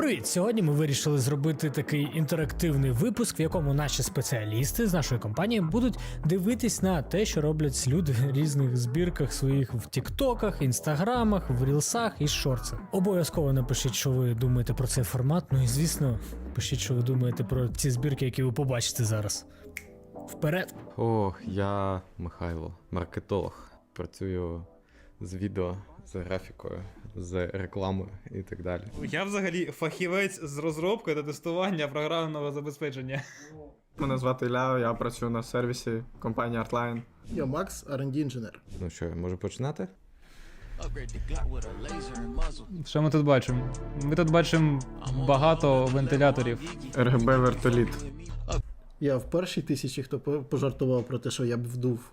Привіт! Сьогодні ми вирішили зробити такий інтерактивний випуск, в якому наші спеціалісти з нашої компанії будуть дивитись на те, що роблять люди в різних збірках своїх в Тіктоках, інстаграмах, в рілсах і шорцах. Обов'язково напишіть, що ви думаєте про цей формат. Ну і звісно, пишіть, що ви думаєте про ці збірки, які ви побачите зараз. Вперед! О, я Михайло, маркетолог. Працюю з відео, з графікою, з рекламою і так далі. Я взагалі фахівець з розробки та тестування програмного забезпечення. Мене звати Ілля, я працюю на сервісі компанії Artline. Я Макс, R&D інженер. Ну що, можу починати? Що ми тут бачимо? Ми тут бачимо багато вентиляторів. РГБ вертоліт. Я в першій тисячі, хто пожартував про те, що я б вдув